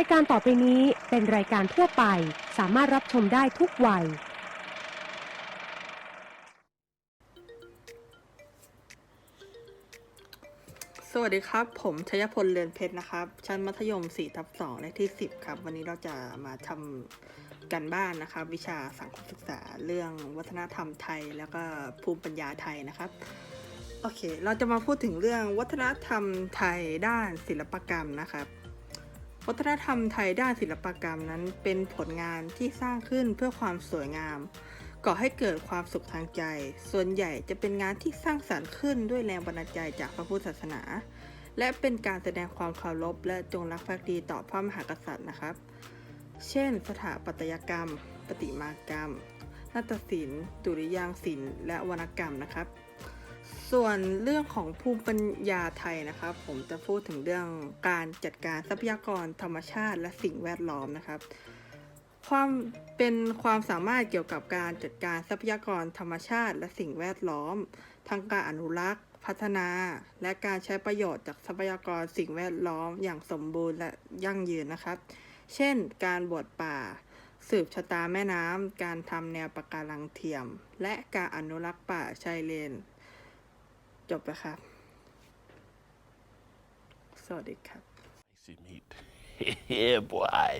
รายการต่อไปนี้เป็นรายการทั่วไป สามารถรับชมได้ทุกวัย สวัสดีครับ ผมชยพลเรือนเพชรนะครับ ชั้นมัธยม4ทับ2ในที่ 10 ครับ วันนี้เราจะมาทำกันบ้านนะครับ วิชาสังคมศึกษาเรื่องวัฒนธรรมไทย แล้วก็ภูมิปัญญาไทยนะครับโอเค เราจะมาพูดถึงเรื่องวัฒนธรรมไทยด้านศิลปกรรมนะครับ วัฒนธรรมไทยด้านศิลปกรรมนั้นเป็นผลงานที่สร้างขึ้นเพื่อความสวยงาม ก่อให้เกิดความสุขทางใจ ส่วนใหญ่จะเป็นงานที่สร้างสรรค์ขึ้นด้วยแรงบันดาลใจจากพระพุทธศาสนา และเป็นการแสดงความเคารพและจงรักภักดีต่อพระมหากษัตริย์นะครับ เช่น สถาปัตยกรรมประติมากรรม นาฏศิลป์ดุริยางศิลป์และวรรณกรรมนะครับ ส่วนเรื่องของภูมิปัญญาไทยนะครับ ผมจะพูดถึงเรื่องการจัดการทรัพยากรธรรมชาติและสิ่งแวดล้อมนะครับ ความเป็นความสามารถเกี่ยวกับการจัดการทรัพยากรธรรมชาติและสิ่งแวดล้อมทั้งการอนุรักษ์ พัฒนา และการใช้ประโยชน์จากทรัพยากรสิ่งแวดล้อมอย่างสมบูรณ์และยั่งยืนนะครับ เช่น การบวชป่า สืบชะตาแม่น้ำการทำแนวปะการังเทียม และการอนุรักษ์ป่าชายเลน จบแล้วครับ สวัสดีครับ Nice meat. yeah, boy.